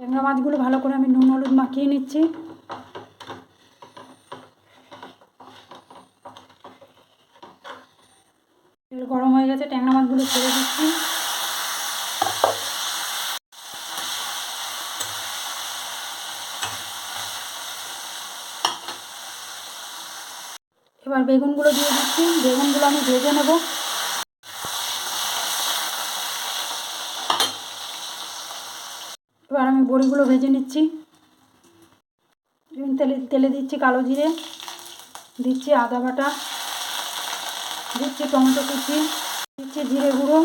ট্যাংরা মাছগুলো ভালো করে আমি নুন, হলুদ মাখিয়ে নিচ্ছি। তেল গরম হয়ে গেছে, ট্যাংরা মাছগুলো ছেড়ে দিচ্ছি। এবার বেগুনগুলো দিয়ে দিচ্ছি। বেগুনগুলো আমি ভেজে নেব। এবার আমি বড়িগুলো ভেজে নিচ্ছি। তেলে তেলে দিচ্ছি কালো জিরে, দিচ্ছি আদা বাটা, দিচ্ছি টমেটো কুচি, দিচ্ছি জিরে গুঁড়ো,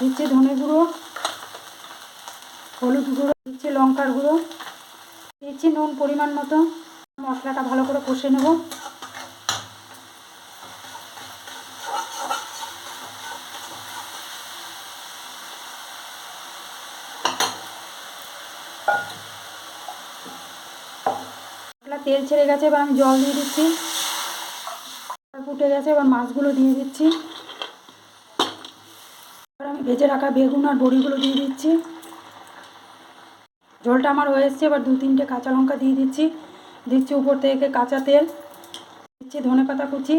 দিচ্ছি ধনে গুঁড়ো, হলুদ গুঁড়ো, দিচ্ছি লঙ্কার গুঁড়ো, দিচ্ছি নুন পরিমাণ মতো। মশলাটা ভালো করে কষে নেব। তেল ছেড়ে গেছে, এবার আমি জল দিয়ে দিচ্ছি। ফুটে গেছে, এবার মাছগুলো দিয়ে দিচ্ছি। এবার আমি ভেজে রাখা বেগুন আর বড়িগুলো দিয়ে দিচ্ছি। জলটা আমার হয়ে এসছে, এবার দু তিনটে কাঁচা লঙ্কা দিয়ে দিচ্ছি। দিচ্ছি উপর থেকে কাঁচা তেল। দিচ্ছি ধনে পাতা কুচি।